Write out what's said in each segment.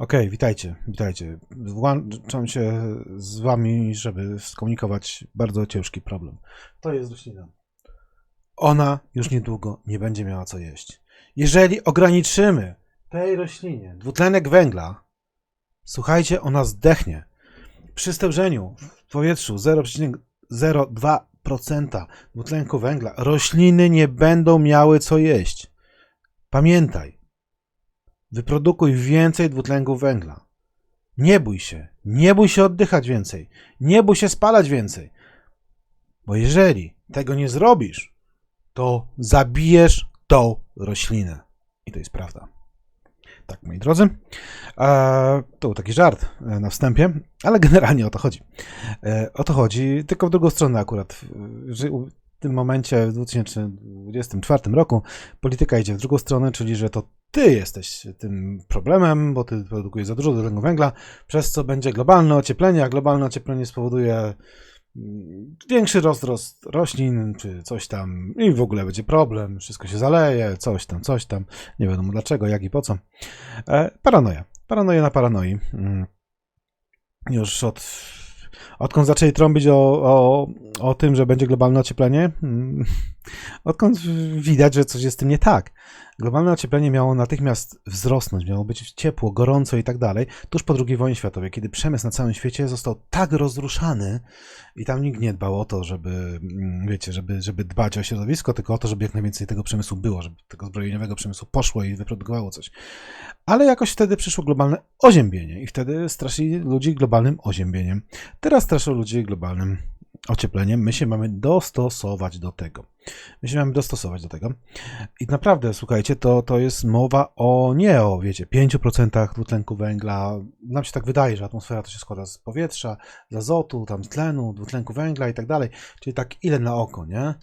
Okej, witajcie, witajcie. Włączam się z wami, żeby skomunikować bardzo ciężki problem. To jest roślina. Ona już niedługo nie będzie miała co jeść. Jeżeli ograniczymy tej roślinie dwutlenek węgla, słuchajcie, ona zdechnie. Przy stężeniu w powietrzu 0,02% dwutlenku węgla rośliny nie będą miały co jeść. Pamiętaj, Wyprodukuj więcej dwutlenku węgla. Nie bój się, nie bój się oddychać więcej, nie bój się spalać więcej. Bo jeżeli tego nie zrobisz, to zabijesz tą roślinę. I to jest prawda. Tak, moi drodzy. E, to był taki żart e, na wstępie, ale generalnie o to chodzi. E, o to chodzi, tylko w drugą stronę akurat. W, tym momencie, w 2024 roku, polityka idzie w drugą stronę, czyli że to ty jesteś tym problemem, bo ty produkujesz za dużo dwutlenku węgla, przez co będzie globalne ocieplenie, a globalne ocieplenie spowoduje mm, większy rozrost roślin, czy coś tam, i w ogóle będzie problem, wszystko się zaleje, coś tam, coś tam, nie wiadomo dlaczego, jak i po co. E, paranoja. Paranoja na paranoi. Mm. Już od Odkąd zaczęli trąbić o, o, o tym, że będzie globalne ocieplenie, mm, odkąd widać, że coś jest z tym nie tak. Globalne ocieplenie miało natychmiast wzrosnąć, miało być ciepło, gorąco i tak dalej, tuż po II wojnie światowej, kiedy przemysł na całym świecie został tak rozruszany i tam nikt nie dbał o to, żeby, mm, wiecie, żeby, żeby dbać o środowisko, tylko o to, żeby jak najwięcej tego przemysłu było, żeby tego zbrojeniowego przemysłu poszło i wyprodukowało coś. Ale jakoś wtedy przyszło globalne oziębienie i wtedy straszyli ludzi globalnym oziębieniem. Teraz straszą ludzi globalnym ociepleniem, my się mamy dostosować do tego. My się mamy dostosować do tego. I naprawdę, słuchajcie, to, to jest mowa o nie o, wiecie, 5% dwutlenku węgla. Nam się tak wydaje, że atmosfera to się składa z powietrza, z azotu, tam z tlenu, dwutlenku węgla i tak dalej. Czyli tak ile na oko, nie?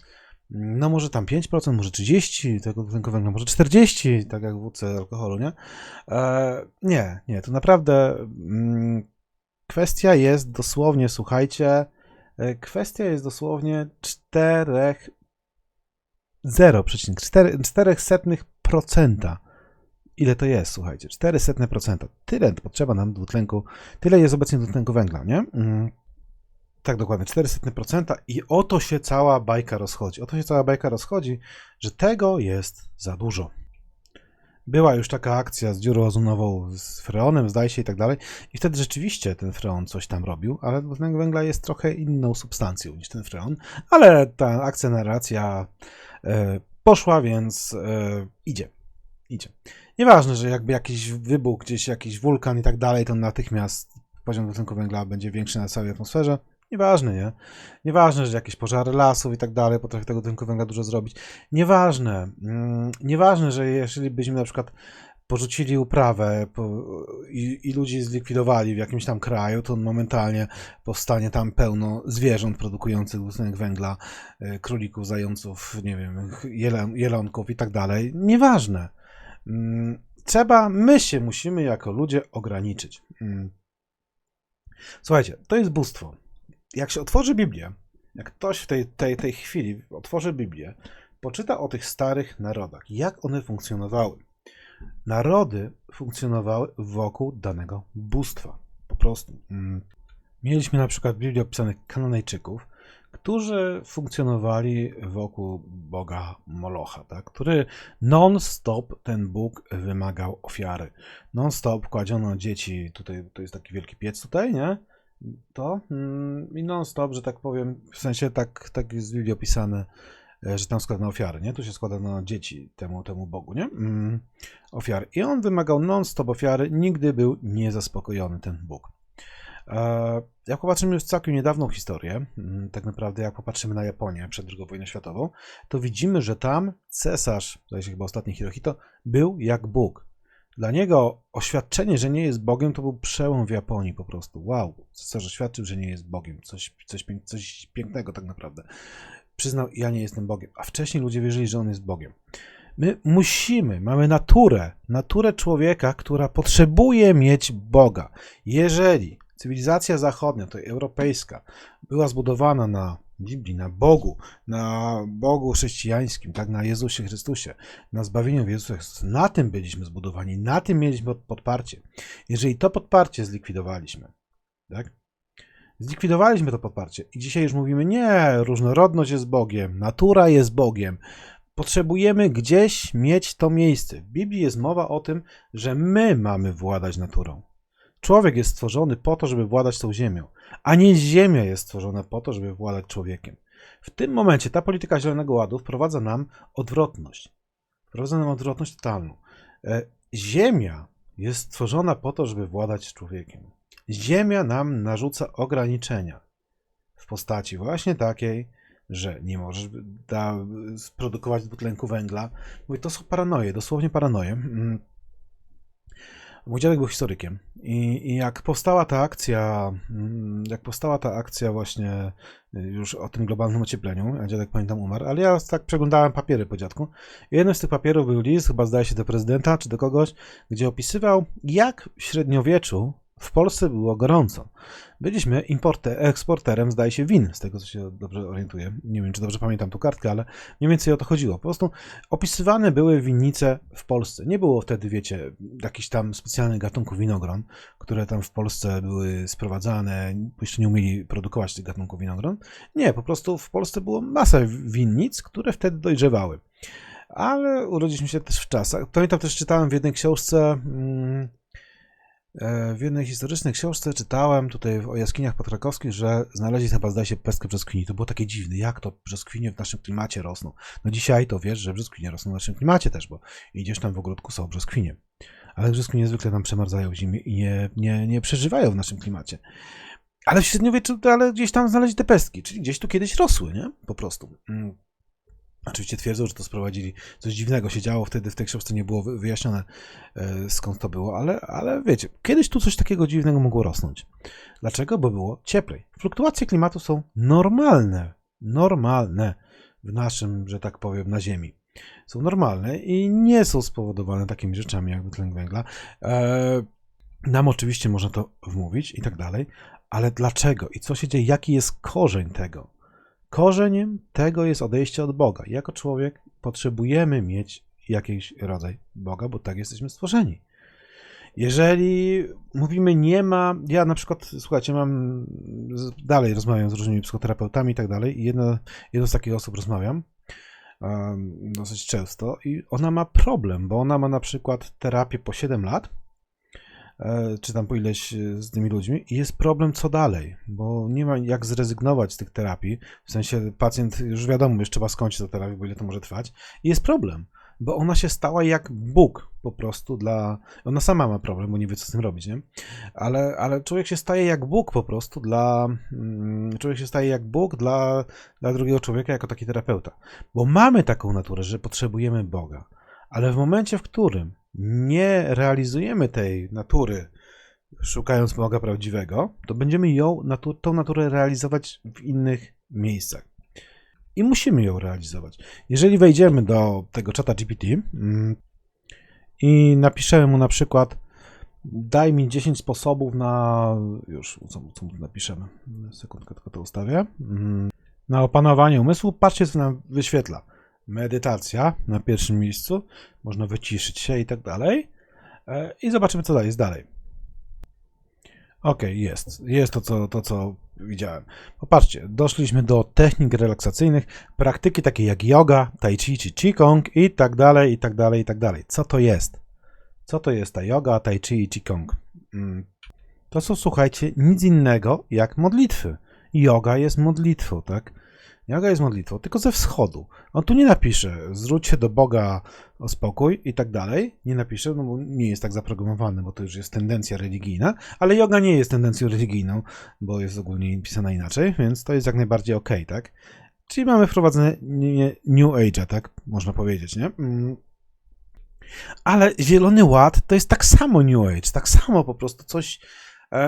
No może tam 5%, może 30% tego dwutlenku węgla, może 40%, tak jak w wódce alkoholu, nie? E, nie, nie, to naprawdę mm, kwestia jest dosłownie, słuchajcie, kwestia jest dosłownie 4 0,4%. Ile to jest, słuchajcie? 400%. Tyle potrzeba nam dwutlenku, tyle jest obecnie dwutlenku węgla, nie? Mm. Tak, dokładnie, 400% i o to się cała bajka rozchodzi. O to się cała bajka rozchodzi, że tego jest za dużo. Była już taka akcja z dziurą ozonową, z freonem, zdaje się i tak dalej. I wtedy rzeczywiście ten freon coś tam robił, ale dwutlenek węgla jest trochę inną substancją niż ten freon. Ale ta akceleracja e, poszła, więc e, idzie. Idzie. Nieważne, że jakby jakiś wybuch, gdzieś jakiś wulkan i tak dalej, to natychmiast poziom dwutlenku węgla będzie większy na całej atmosferze. Nieważne, nie? Nieważne, że jakieś pożary lasów i tak dalej potrafi tego dwutlenku węgla dużo zrobić. Nieważne. Mm, nieważne, że jeżeli byśmy na przykład porzucili uprawę i, i ludzi zlikwidowali w jakimś tam kraju, to momentalnie powstanie tam pełno zwierząt produkujących dwutlenek węgla, y, królików, zająców, nie wiem, jelon, jelonków i tak dalej. Nieważne. Mm, trzeba, my się musimy jako ludzie ograniczyć. Mm. Słuchajcie, to jest bóstwo jak się otworzy Biblię, jak ktoś w tej, tej, tej chwili otworzy Biblię, poczyta o tych starych narodach, jak one funkcjonowały. Narody funkcjonowały wokół danego bóstwa. Po prostu. Mm. Mieliśmy na przykład w Biblii opisanych Kananejczyków, którzy funkcjonowali wokół boga Molocha, tak? który non-stop ten Bóg wymagał ofiary. Non-stop kładziono dzieci, tutaj to jest taki wielki piec tutaj, nie? To mm, i non-stop, że tak powiem, w sensie tak, tak jest w Biblii opisane, e, że tam składa na ofiary, nie? Tu się składa na dzieci temu, temu Bogu, nie? Mm, ofiary. I on wymagał non-stop ofiary, nigdy był niezaspokojony ten Bóg. E, jak popatrzymy już całkiem niedawną historię, mm, tak naprawdę jak popatrzymy na Japonię przed II wojną światową, to widzimy, że tam cesarz, zdaje się chyba ostatni Hirohito, był jak Bóg. Dla niego oświadczenie, że nie jest Bogiem, to był przełom w Japonii po prostu. Wow, cesarz oświadczył, że nie jest Bogiem. Coś, coś, coś pięknego tak naprawdę. Przyznał, ja nie jestem Bogiem. A wcześniej ludzie wierzyli, że on jest Bogiem. My musimy, mamy naturę, naturę człowieka, która potrzebuje mieć Boga. Jeżeli cywilizacja zachodnia, to europejska, była zbudowana na Biblii, na Bogu, na Bogu chrześcijańskim, tak, na Jezusie Chrystusie, na zbawieniu w Jezusie Chrystusie. Na tym byliśmy zbudowani, na tym mieliśmy podparcie. Jeżeli to podparcie zlikwidowaliśmy, tak, zlikwidowaliśmy to podparcie i dzisiaj już mówimy, nie, różnorodność jest Bogiem, natura jest Bogiem, potrzebujemy gdzieś mieć to miejsce. W Biblii jest mowa o tym, że my mamy władać naturą. Człowiek jest stworzony po to, żeby władać tą ziemią, a nie ziemia jest stworzona po to, żeby władać człowiekiem. W tym momencie ta polityka Zielonego Ładu wprowadza nam odwrotność. Wprowadza nam odwrotność totalną. E, Ziemia jest stworzona po to, żeby władać człowiekiem. Ziemia nam narzuca ograniczenia w postaci właśnie takiej, że nie możesz da, sprodukować dwutlenku węgla. Mówię, to są paranoje, dosłownie paranoje. Mój dziadek był historykiem i, i jak powstała ta akcja, mm, jak powstała ta akcja właśnie y, już o tym globalnym ociepleniu, a dziadek pamiętam umarł, ale ja tak przeglądałem papiery po dziadku. I jednym z tych papierów był list, chyba zdaje się do prezydenta czy do kogoś, gdzie opisywał, jak w średniowieczu w Polsce było gorąco. Byliśmy importer, eksporterem, zdaje się, win, z tego co się dobrze orientuję. Nie wiem, czy dobrze pamiętam tu kartkę, ale mniej więcej o to chodziło. Po prostu opisywane były winnice w Polsce. Nie było wtedy, wiecie, jakichś tam specjalnych gatunków winogron, które tam w Polsce były sprowadzane, jeszcze nie umieli produkować tych gatunków winogron. Nie, po prostu w Polsce było masa winnic, które wtedy dojrzewały. Ale urodziliśmy się też w czasach. Pamiętam też czytałem w jednej książce. Hmm, w jednej historycznej książce czytałem tutaj o jaskiniach patrakowskich, że znaleźli chyba zdaje się pestkę brzoskwini. To było takie dziwne, jak to brzoskwinie w naszym klimacie rosną. No dzisiaj to wiesz, że brzoskwinie rosną w naszym klimacie też, bo idziesz tam w ogródku, są brzoskwinie. Ale brzoskwinie zwykle tam przemarzają w zimie i nie, nie, nie przeżywają w naszym klimacie. Ale w średniowieczu, ale gdzieś tam znaleźli te pestki, czyli gdzieś tu kiedyś rosły, nie? Po prostu. Mm. Oczywiście twierdzą, że to sprowadzili. Coś dziwnego się działo wtedy, w tej książce nie było wyjaśnione e, skąd to było, ale, ale wiecie, kiedyś tu coś takiego dziwnego mogło rosnąć. Dlaczego? Bo było cieplej. Fluktuacje klimatu są normalne. Normalne w naszym, że tak powiem, na Ziemi. Są normalne i nie są spowodowane takimi rzeczami jak dwutlenek węgla. E, nam oczywiście można to wmówić i tak dalej, ale dlaczego i co się dzieje? Jaki jest korzeń tego? Korzeniem tego jest odejście od Boga. Jako człowiek potrzebujemy mieć jakiś rodzaj Boga, bo tak jesteśmy stworzeni. Jeżeli mówimy nie ma, ja na przykład, słuchajcie, mam, dalej rozmawiam z różnymi psychoterapeutami i tak dalej i jedno, jedno z takich osób rozmawiam um, dosyć często i ona ma problem, bo ona ma na przykład terapię po 7 lat czy tam po ileś e, z tymi ludźmi. I jest problem co dalej, bo nie ma jak zrezygnować z tych terapii, w sensie pacjent, już wiadomo, już trzeba skończyć tę terapię, bo ile to może trwać. I jest problem, bo ona się stała jak Bóg po prostu dla, ona sama ma problem, bo nie wie co z tym robić, nie? Ale, ale człowiek się staje jak Bóg po prostu dla, mm, człowiek się staje jak Bóg dla, dla drugiego człowieka jako taki terapeuta, bo mamy taką naturę, że potrzebujemy Boga, ale w momencie, w którym nie realizujemy tej natury, szukając Boga prawdziwego, to będziemy ją, tą naturę realizować w innych miejscach. I musimy ją realizować. Jeżeli wejdziemy do tego czata GPT mm, i napiszemy mu na przykład daj mi 10 sposobów na już, co, co napiszemy, sekundkę tylko to ustawię, mm, na opanowanie umysłu, patrzcie co nam wyświetla medytacja na pierwszym miejscu, można wyciszyć się i tak dalej. E, I zobaczymy, co dalej jest dalej. Ok, jest. Jest to co, to, co widziałem. Popatrzcie, doszliśmy do technik relaksacyjnych, praktyki takie jak yoga, tai chi czy qigong i tak dalej, i tak dalej, i tak dalej. Co to jest? Co to jest ta yoga, tai chi i qigong? Mm. To są, słuchajcie, nic innego jak modlitwy. Yoga jest modlitwą, tak? Joga jest modlitwą, tylko ze wschodu. On tu nie napisze, zwróć się do Boga o spokój i tak dalej. Nie napisze, no bo nie jest tak zaprogramowany, bo to już jest tendencja religijna, ale yoga nie jest tendencją religijną, bo jest ogólnie pisana inaczej, więc to jest jak najbardziej ok, tak? Czyli mamy wprowadzenie New Age'a, tak? Można powiedzieć, nie? Mm. Ale Zielony Ład to jest tak samo New Age, tak samo po prostu coś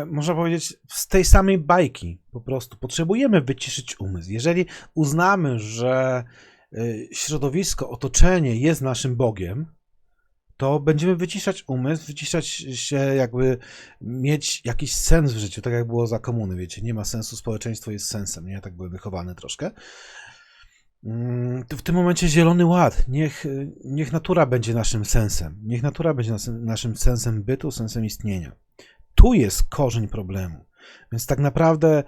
można powiedzieć, z tej samej bajki. Po prostu potrzebujemy wyciszyć umysł. Jeżeli uznamy, że e, środowisko, otoczenie jest naszym Bogiem, to będziemy wyciszać umysł, wyciszać się, jakby mieć jakiś sens w życiu, tak jak było za komuny, wiecie, nie ma sensu, społeczeństwo jest sensem, nie? Tak byłem wychowany troszkę. Mm, W tym momencie zielony ład, niech, niech natura będzie naszym sensem, niech natura będzie naszym sensem bytu, sensem istnienia. Tu jest korzeń problemu. Więc tak naprawdę,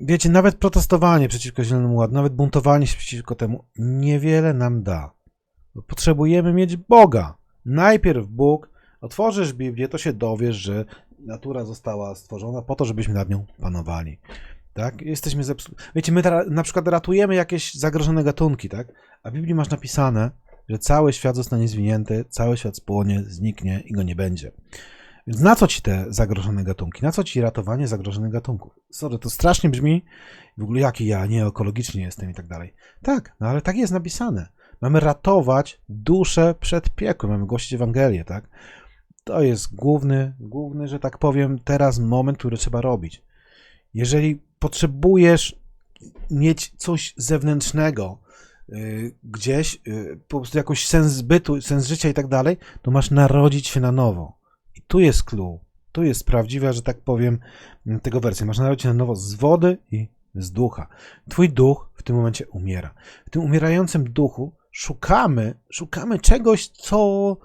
wiecie, nawet protestowanie przeciwko zielonemu ładu, nawet buntowanie się przeciwko temu niewiele nam da. Potrzebujemy mieć Boga. Najpierw Bóg, otworzysz Biblię, to się dowiesz, że natura została stworzona po to, żebyśmy nad nią panowali. Tak? Jesteśmy zepsu... Wiecie, my na przykład ratujemy jakieś zagrożone gatunki, tak? A w Biblii masz napisane, że cały świat zostanie zwinięty, cały świat spłonie, zniknie i go nie będzie. Więc na co ci te zagrożone gatunki? Na co ci ratowanie zagrożonych gatunków? Sorry, to strasznie brzmi, w ogóle jaki ja nieekologiczny jestem i tak dalej. Tak, no ale tak jest napisane. Mamy ratować duszę przed piekłem, mamy głosić Ewangelię, tak? To jest główny, główny, że tak powiem, teraz moment, który trzeba robić. Jeżeli potrzebujesz mieć coś zewnętrznego, y, gdzieś, y, po prostu jakoś sens bytu, sens życia i tak dalej, to masz narodzić się na nowo. Tu jest clue. Tu jest prawdziwa, że tak powiem, tego wersja. Masz narodzić na nowo z wody i z ducha. Twój duch w tym momencie umiera. W tym umierającym duchu szukamy, szukamy czegoś, co,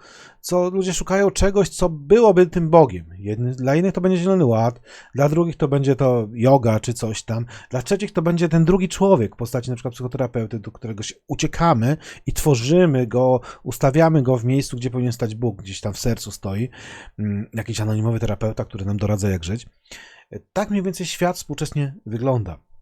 co ludzie szukają czegoś, co byłoby tym Bogiem. Jedny, dla innych to będzie Zielony Ład, dla drugich to będzie to yoga czy coś tam, dla trzecich to będzie ten drugi człowiek w postaci przykład psychoterapeuty, do którego się uciekamy i tworzymy go, ustawiamy go w miejscu, gdzie powinien stać Bóg, gdzieś tam w sercu stoi, mm, jakiś anonimowy terapeuta, który nam doradza jak żyć. Tak mniej więcej świat współcześnie wygląda.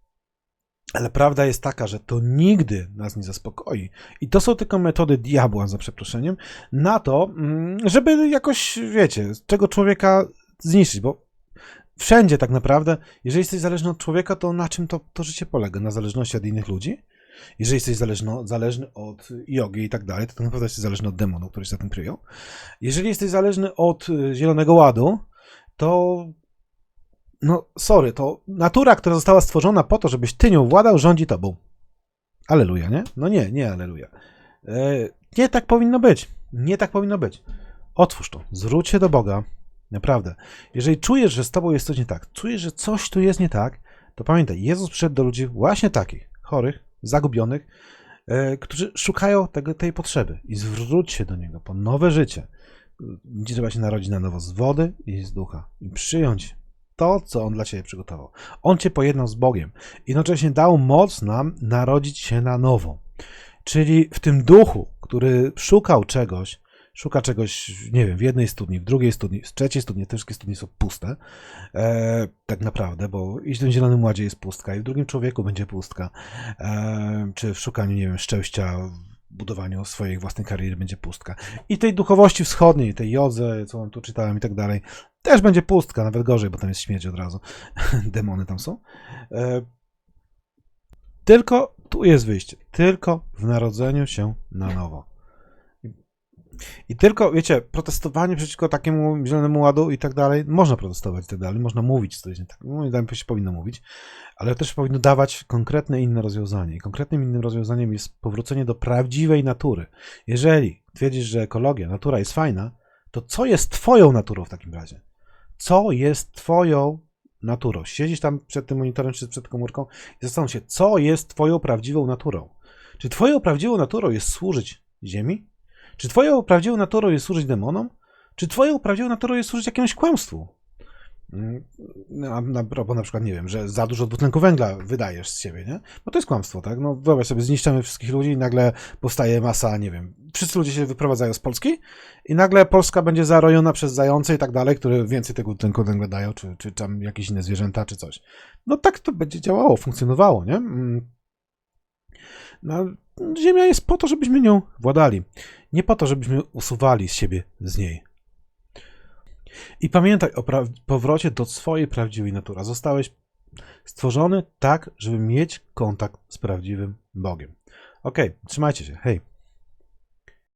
Ale prawda jest taka, że to nigdy nas nie zaspokoi. I to są tylko metody diabła, za przeproszeniem, na to, mm, żeby jakoś, wiecie, czego człowieka zniszczyć, bo wszędzie tak naprawdę, jeżeli jesteś zależny od człowieka, to na czym to, to życie polega? Na zależności od innych ludzi? Jeżeli jesteś zależny od jogi i tak dalej, to, to naprawdę jesteś zależny od demonów, które się za tym kryją. Jeżeli jesteś zależny od y, Zielonego Ładu, to no sorry, to natura, która została stworzona po to, żebyś ty nią władał, rządzi tobą. Aleluja, nie? No nie, nie aleluja. E, nie tak powinno być. Nie tak powinno być. Otwórz to. Zwróć się do Boga. Naprawdę. Jeżeli czujesz, że z tobą jest coś nie tak, czujesz, że coś tu jest nie tak, to pamiętaj, Jezus przyszedł do ludzi właśnie takich, chorych, zagubionych, e, którzy szukają tego, tej potrzeby i zwróć się do Niego po nowe życie. Trzeba się narodzić na nowo z wody i z ducha i przyjąć to, co On dla Ciebie przygotował. On Cię pojednał z Bogiem. Jednocześnie dał moc nam narodzić się na nowo. Czyli w tym duchu, który szukał czegoś, szuka czegoś, nie wiem, w jednej studni, w drugiej studni, w trzeciej studni, te wszystkie studnie są puste, e, tak naprawdę, bo i w tym Zielonym Ładzie jest pustka, i w drugim człowieku będzie pustka, e, czy w szukaniu, nie wiem, szczęścia, w budowaniu swojej własnej kariery będzie pustka. I tej duchowości wschodniej, tej jodze, co tu czytałem i tak dalej, też będzie pustka, nawet gorzej, bo tam jest śmierć od razu. Demony tam są. E, tylko tu jest wyjście. Tylko w narodzeniu się na nowo. I tylko, wiecie, protestowanie przeciwko takiemu zielonemu ładu i tak dalej, można protestować i tak dalej, można mówić, co jest nie tak. Moim zdaniem się powinno mówić, ale też powinno dawać konkretne inne rozwiązanie. I konkretnym innym rozwiązaniem jest powrócenie do prawdziwej natury. Jeżeli twierdzisz, że ekologia, natura jest fajna, to co jest twoją naturą w takim razie? Co jest twoją naturą? Siedzisz tam przed tym monitorem czy przed komórką i zastanów się, co jest twoją prawdziwą naturą? Czy twoją prawdziwą naturą jest służyć Ziemi? Czy twoją prawdziwą naturą jest służyć demonom? Czy twoją prawdziwą naturą jest służyć jakiemuś kłamstwu? Mm, A na propos na przykład, nie wiem, że za dużo dwutlenku węgla wydajesz z siebie, nie? Bo to jest kłamstwo, tak? No wyobraź sobie, zniszczamy wszystkich ludzi i nagle powstaje masa, nie wiem, wszyscy ludzie się wyprowadzają z Polski i nagle Polska będzie zarojona przez zające i tak dalej, które więcej tego dwutlenku węgla dają, czy, czy tam jakieś inne zwierzęta, czy coś. No tak to będzie działało, funkcjonowało, nie? Mm. No, Ziemia jest po to, żebyśmy nią władali. Nie po to, żebyśmy usuwali z siebie z niej. I pamiętaj o powrocie do swojej prawdziwej natury. Zostałeś stworzony tak, żeby mieć kontakt z prawdziwym Bogiem. Ok, trzymajcie się. Hej.